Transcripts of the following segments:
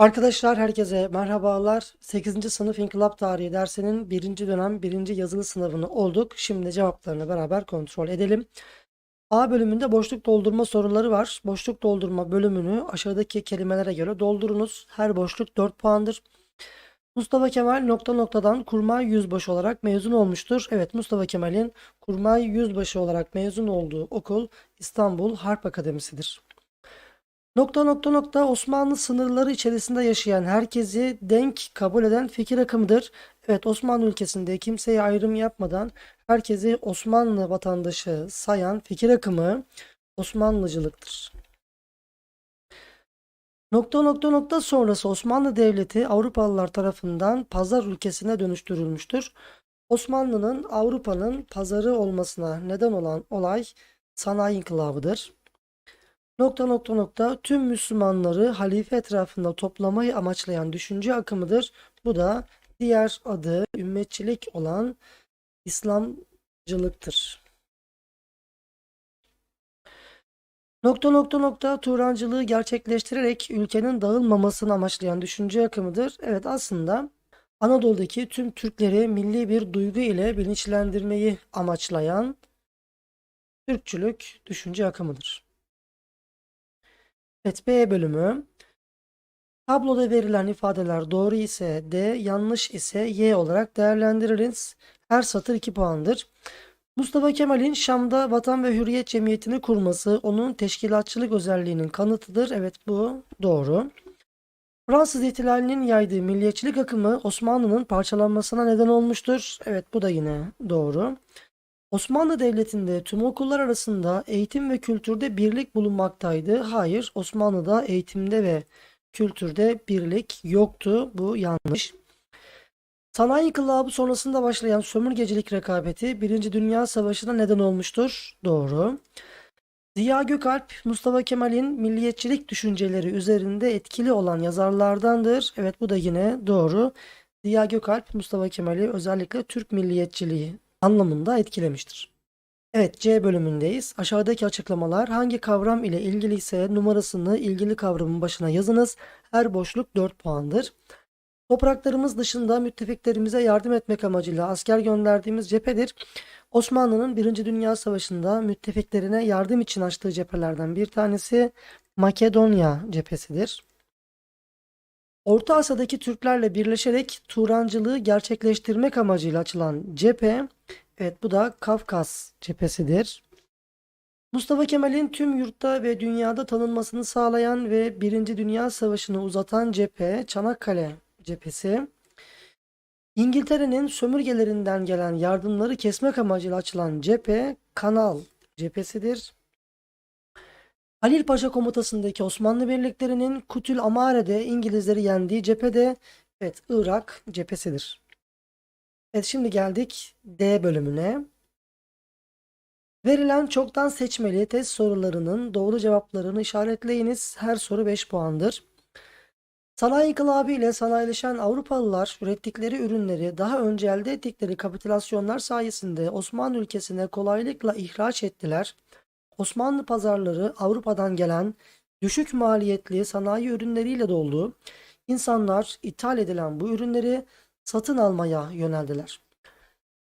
Arkadaşlar herkese merhabalar. 8. sınıf İnkılap Tarihi dersinin 1. dönem 1. yazılı sınavını olduk. Şimdi cevaplarını beraber kontrol edelim. A bölümünde boşluk doldurma soruları var. Boşluk doldurma bölümünü aşağıdaki kelimelere göre doldurunuz. Her boşluk 4 puandır. Mustafa Kemal nokta noktadan kurmay yüzbaşı olarak mezun olmuştur. Evet Mustafa Kemal'in kurmay yüzbaşı olarak mezun olduğu okul İstanbul Harp Akademisi'dir. Nokta nokta nokta Osmanlı sınırları içerisinde yaşayan herkesi denk kabul eden fikir akımıdır. Evet Osmanlı ülkesinde kimseye ayrım yapmadan herkesi Osmanlı vatandaşı sayan fikir akımı Osmanlıcılıktır. Nokta nokta nokta sonrası Osmanlı Devleti Avrupalılar tarafından pazar ülkesine dönüştürülmüştür. Osmanlı'nın Avrupa'nın pazarı olmasına neden olan olay sanayi inkılabıdır. Nokta nokta nokta tüm Müslümanları halife etrafında toplamayı amaçlayan düşünce akımıdır. Bu da diğer adı ümmetçilik olan İslamcılıktır. Nokta nokta nokta Turancılığı gerçekleştirerek ülkenin dağılmamasını amaçlayan düşünce akımıdır. Evet aslında Anadolu'daki tüm Türkleri milli bir duygu ile bilinçlendirmeyi amaçlayan Türkçülük düşünce akımıdır. Evet B bölümü. Tabloda verilen ifadeler doğru ise D, yanlış ise Y olarak değerlendiririz. Her satır 2 puandır. Mustafa Kemal'in Şam'da Vatan ve Hürriyet Cemiyeti'ni kurması onun teşkilatçılık özelliğinin kanıtıdır. Evet bu doğru. Fransız ihtilalinin yaydığı milliyetçilik akımı Osmanlı'nın parçalanmasına neden olmuştur. Evet bu da yine doğru. Osmanlı Devleti'nde tüm okullar arasında eğitim ve kültürde birlik bulunmaktaydı. Hayır, Osmanlı'da eğitimde ve kültürde birlik yoktu. Bu yanlış. Sanayi İnkılabı sonrasında başlayan sömürgecilik rekabeti Birinci Dünya Savaşı'na neden olmuştur. Doğru. Ziya Gökalp, Mustafa Kemal'in milliyetçilik düşünceleri üzerinde etkili olan yazarlardandır. Evet bu da yine doğru. Ziya Gökalp, Mustafa Kemal'i özellikle Türk milliyetçiliği anlamında etkilemiştir. Evet C bölümündeyiz. Aşağıdaki açıklamalar hangi kavram ile ilgili ise numarasını ilgili kavramın başına yazınız. Her boşluk 4 puandır. Topraklarımız dışında müttefiklerimize yardım etmek amacıyla asker gönderdiğimiz cephedir. Osmanlı'nın 1. Dünya Savaşı'nda müttefiklerine yardım için açtığı cephelerden bir tanesi Makedonya cephesidir. Orta Asya'daki Türklerle birleşerek Turancılığı gerçekleştirmek amacıyla açılan cephe, evet bu da Kafkas cephesidir. Mustafa Kemal'in tüm yurtta ve dünyada tanınmasını sağlayan ve Birinci Dünya Savaşı'nı uzatan cephe Çanakkale cephesi. İngiltere'nin sömürgelerinden gelen yardımları kesmek amacıyla açılan cephe Kanal cephesidir. Halil Paşa komutasındaki Osmanlı birliklerinin Kutül Amare'de İngilizleri yendiği cephede evet Irak cephesidir. Evet şimdi geldik D bölümüne. Verilen çoktan seçmeli test sorularının doğru cevaplarını işaretleyiniz. Her soru 5 puandır. Sanayi inkılabı ile sanayileşen Avrupalılar ürettikleri ürünleri daha önce elde ettikleri kapitülasyonlar sayesinde Osmanlı ülkesine kolaylıkla ihraç ettiler. Osmanlı pazarları Avrupa'dan gelen düşük maliyetli sanayi ürünleriyle doldu. İnsanlar ithal edilen bu ürünleri satın almaya yöneldiler.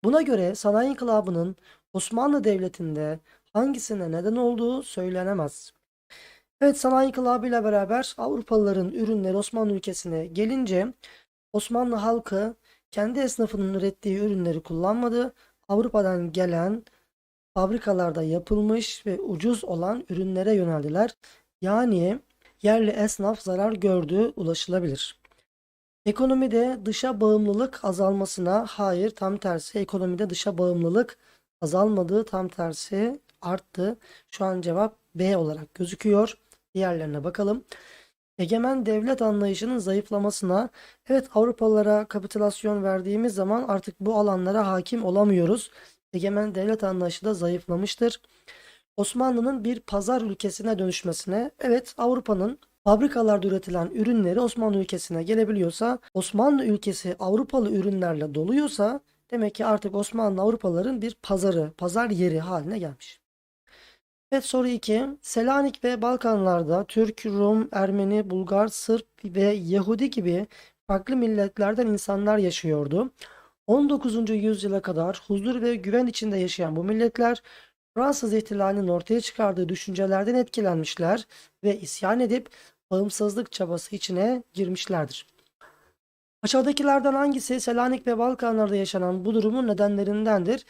Buna göre sanayi inkılabının Osmanlı Devleti'nde hangisine neden olduğu söylenemez. Evet sanayi inkılabı ile beraber Avrupalıların ürünleri Osmanlı ülkesine gelince Osmanlı halkı kendi esnafının ürettiği ürünleri kullanmadı. Avrupa'dan gelen fabrikalarda yapılmış ve ucuz olan ürünlere yöneldiler. Yani yerli esnaf zarar gördü ulaşılabilir. Ekonomide dışa bağımlılık azalmasına hayır tam tersi ekonomide dışa bağımlılık azalmadı tam tersi arttı. Şu an cevap B olarak gözüküyor. Diğerlerine bakalım. Egemen devlet anlayışının zayıflamasına evet Avrupalılara kapitülasyon verdiğimiz zaman artık bu alanlara hakim olamıyoruz. Egemen devlet anlayışı da zayıflamıştır. Osmanlı'nın bir pazar ülkesine dönüşmesine evet Avrupa'nın fabrikalarda üretilen ürünleri Osmanlı ülkesine gelebiliyorsa Osmanlı ülkesi Avrupalı ürünlerle doluyorsa demek ki artık Osmanlı Avrupalıların bir pazarı, pazar yeri haline gelmiş. Evet soru 2. Selanik ve Balkanlarda Türk, Rum, Ermeni, Bulgar, Sırp ve Yahudi gibi farklı milletlerden insanlar yaşıyordu. 19. yüzyıla kadar huzur ve güven içinde yaşayan bu milletler Fransız ihtilalinin ortaya çıkardığı düşüncelerden etkilenmişler ve isyan edip bağımsızlık çabası içine girmişlerdir. Aşağıdakilerden hangisi Selanik ve Balkanlarda yaşanan bu durumun nedenlerindendir?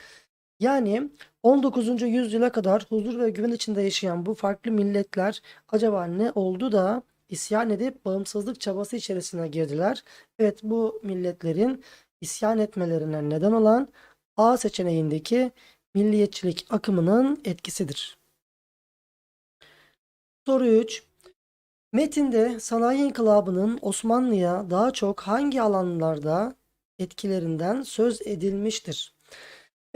Yani 19. yüzyıla kadar huzur ve güven içinde yaşayan bu farklı milletler acaba ne oldu da isyan edip bağımsızlık çabası içerisine girdiler? Evet bu milletlerin isyan etmelerine neden olan A seçeneğindeki milliyetçilik akımının etkisidir. Soru 3. Metinde sanayi inkılabının Osmanlı'ya daha çok hangi alanlarda etkilerinden söz edilmiştir?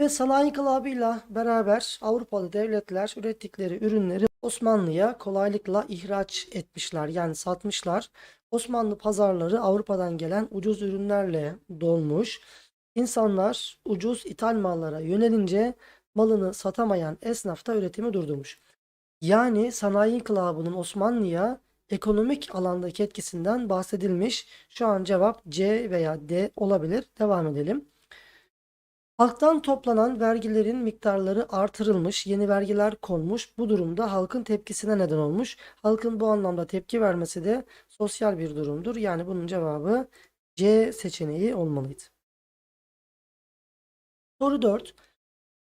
Ve sanayi inkılabıyla beraber Avrupalı devletler ürettikleri ürünleri Osmanlı'ya kolaylıkla ihraç etmişler. Yani satmışlar. Osmanlı pazarları Avrupa'dan gelen ucuz ürünlerle dolmuş. İnsanlar ucuz ithal mallara yönelince malını satamayan esnaf da üretimi durdurmuş. Yani sanayi inkılabının Osmanlı'ya ekonomik alandaki etkisinden bahsedilmiş. Şu an cevap C veya D olabilir. Devam edelim. Halktan toplanan vergilerin miktarları artırılmış, yeni vergiler konmuş. Bu durumda halkın tepkisine neden olmuş. Halkın bu anlamda tepki vermesi de sosyal bir durumdur. Yani bunun cevabı C seçeneği olmalıydı. Soru 4.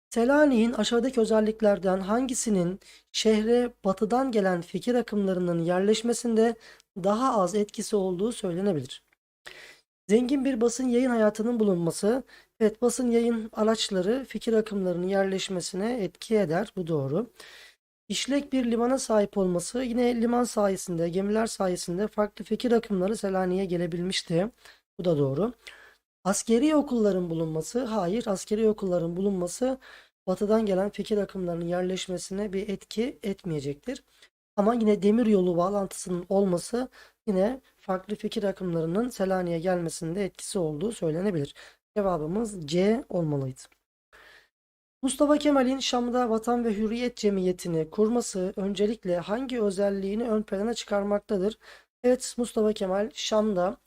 Selanik'in aşağıdaki özelliklerden hangisinin şehre batıdan gelen fikir akımlarının yerleşmesinde daha az etkisi olduğu söylenebilir? Zengin bir basın yayın hayatının bulunması, evet basın yayın araçları fikir akımlarının yerleşmesine etki eder. Bu doğru. İşlek bir limana sahip olması, yine liman sayesinde, gemiler sayesinde farklı fikir akımları Selanik'e gelebilmişti. Bu da doğru. Askeri okulların bulunması, hayır askeri okulların bulunması batıdan gelen fikir akımlarının yerleşmesine bir etki etmeyecektir. Ama yine demir yolu bağlantısının olması yine farklı fikir akımlarının Selanik'e gelmesinde etkisi olduğu söylenebilir. Cevabımız C olmalıydı. Mustafa Kemal'in Şam'da Vatan ve Hürriyet Cemiyeti'ni kurması öncelikle hangi özelliğini ön plana çıkarmaktadır? Evet Mustafa Kemal Şam'da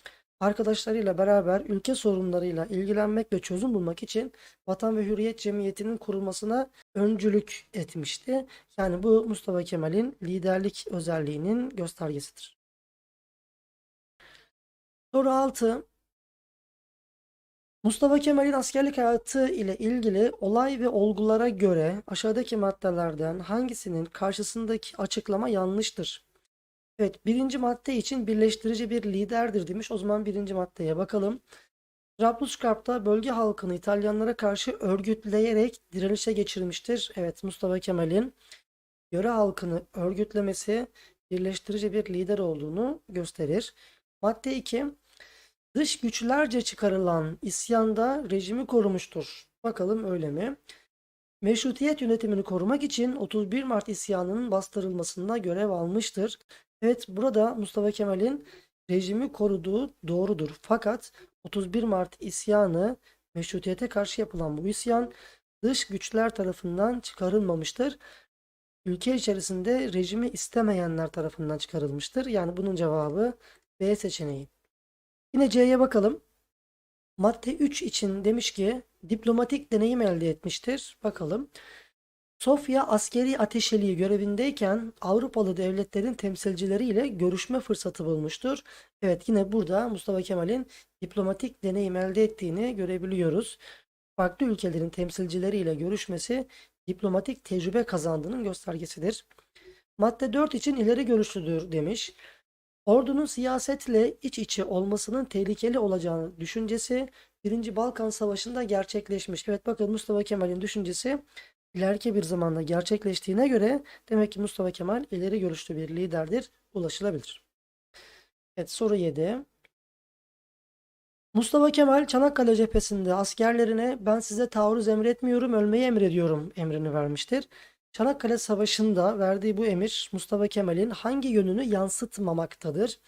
arkadaşlarıyla beraber ülke sorunlarıyla ilgilenmek ve çözüm bulmak için Vatan ve Hürriyet Cemiyeti'nin kurulmasına öncülük etmişti. Yani bu Mustafa Kemal'in liderlik özelliğinin göstergesidir. Soru 6. Mustafa Kemal'in askerlik hayatı ile ilgili olay ve olgulara göre aşağıdaki maddelerden hangisinin karşısındaki açıklama yanlıştır? Evet, birinci madde için birleştirici bir liderdir demiş. O zaman birinci maddeye bakalım. Trablusgarp'ta bölge halkını İtalyanlara karşı örgütleyerek direnişe geçirmiştir. Evet, Mustafa Kemal'in yöre halkını örgütlemesi birleştirici bir lider olduğunu gösterir. Madde 2. Dış güçlerce çıkarılan isyanda rejimi korumuştur. Bakalım öyle mi? Meşrutiyet yönetimini korumak için 31 Mart isyanının bastırılmasında görev almıştır. Evet burada Mustafa Kemal'in rejimi koruduğu doğrudur. Fakat 31 Mart isyanı meşrutiyete karşı yapılan bu isyan dış güçler tarafından çıkarılmamıştır. Ülke içerisinde rejimi istemeyenler tarafından çıkarılmıştır. Yani bunun cevabı B seçeneği. Yine C'ye bakalım. Madde 3 için demiş ki diplomatik deneyim elde etmiştir. Bakalım. Sofya askeri ateşeliği görevindeyken Avrupalı devletlerin temsilcileriyle görüşme fırsatı bulmuştur. Evet yine burada Mustafa Kemal'in diplomatik deneyim elde ettiğini görebiliyoruz. Farklı ülkelerin temsilcileriyle görüşmesi diplomatik tecrübe kazandığının göstergesidir. Madde 4 için ileri görüşlüdür demiş. Ordunun siyasetle iç içe olmasının tehlikeli olacağını düşüncesi 1. Balkan Savaşı'nda gerçekleşmiş. Evet bakın Mustafa Kemal'in düşüncesi ileriki bir zamanda gerçekleştiğine göre demek ki Mustafa Kemal ileri görüşlü bir liderdir. Ulaşılabilir. Evet soru 7. Mustafa Kemal Çanakkale cephesinde askerlerine ben size taarruz emretmiyorum ölmeyi emrediyorum emrini vermiştir. Çanakkale Savaşı'nda verdiği bu emir Mustafa Kemal'in hangi yönünü yansıtmamaktadır?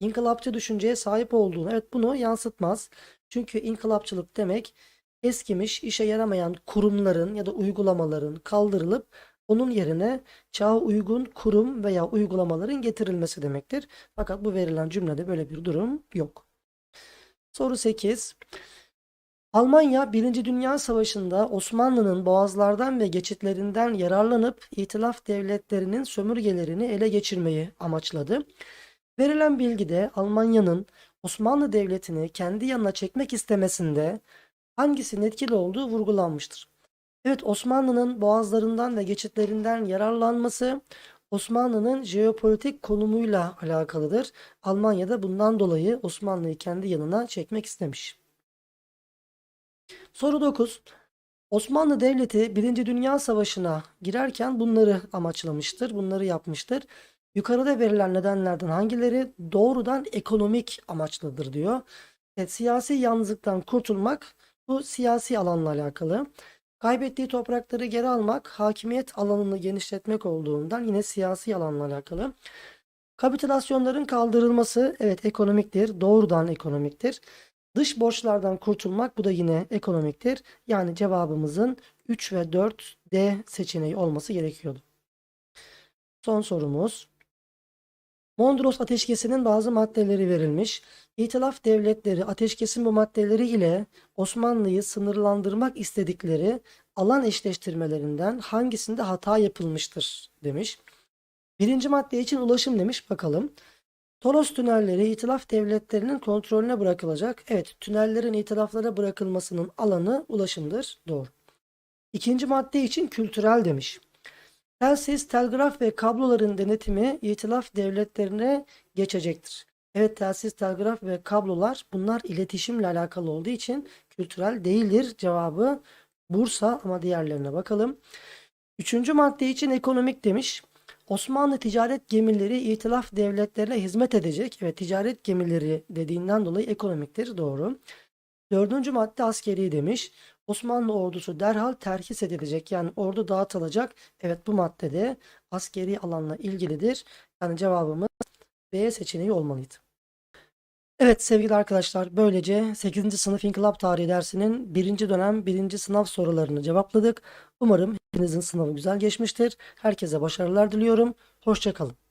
İnkılapçı düşünceye sahip olduğunu, evet bunu yansıtmaz. Çünkü inkılapçılık demek eskimiş, işe yaramayan kurumların ya da uygulamaların kaldırılıp Onun yerine çağa uygun kurum veya uygulamaların getirilmesi demektir. Fakat bu verilen cümlede böyle bir durum yok. Soru 8. Almanya 1. Dünya Savaşı'nda Osmanlı'nın boğazlardan ve geçitlerinden yararlanıp İtilaf devletlerinin sömürgelerini ele geçirmeyi amaçladı. Verilen bilgide Almanya'nın Osmanlı Devleti'ni kendi yanına çekmek istemesinde hangisinin etkili olduğu vurgulanmıştır. Evet Osmanlı'nın boğazlarından ve geçitlerinden yararlanması Osmanlı'nın jeopolitik konumuyla alakalıdır. Almanya da bundan dolayı Osmanlı'yı kendi yanına çekmek istemiş. Soru 9. Osmanlı Devleti 1. Dünya Savaşı'na girerken bunları amaçlamıştır, bunları yapmıştır. Yukarıda verilen nedenlerden hangileri doğrudan ekonomik amaçlıdır diyor. Evet, siyasi yalnızlıktan kurtulmak bu siyasi alanla alakalı. Kaybettiği toprakları geri almak, hakimiyet alanını genişletmek olduğundan yine siyasi alanla alakalı. Kapitülasyonların kaldırılması evet ekonomiktir, doğrudan ekonomiktir. Dış borçlardan kurtulmak bu da yine ekonomiktir. Yani cevabımızın 3 ve 4 D seçeneği olması gerekiyordu. Son sorumuz. Mondros Ateşkesi'nin bazı maddeleri verilmiş. İtilaf devletleri ateşkesin bu maddeleri ile Osmanlı'yı sınırlandırmak istedikleri alan eşleştirmelerinden hangisinde hata yapılmıştır demiş. Birinci madde için ulaşım demiş bakalım. Toros tünelleri itilaf devletlerinin kontrolüne bırakılacak. Evet, tünellerin itilaflara bırakılmasının alanı ulaşımdır. Doğru. İkinci madde için kültürel demiş. Telsiz, telgraf ve kabloların denetimi itilaf devletlerine geçecektir. Evet, telsiz, telgraf ve kablolar bunlar iletişimle alakalı olduğu için kültürel değildir. Cevabı Bursa ama diğerlerine bakalım. Üçüncü madde için ekonomik demiş. Osmanlı ticaret gemileri itilaf devletlerine hizmet edecek. Evet ticaret gemileri dediğinden dolayı ekonomiktir. Doğru. Dördüncü madde askeri demiş. Osmanlı ordusu derhal terhis edilecek. Yani ordu dağıtılacak. Evet bu maddede askeri alanla ilgilidir. Yani cevabımız B seçeneği olmalıydı. Evet sevgili arkadaşlar böylece 8. sınıf İnkılap Tarihi dersinin 1. dönem 1. sınav sorularını cevapladık. Umarım hepinizin sınavı güzel geçmiştir. Herkese başarılar diliyorum. Hoşçakalın.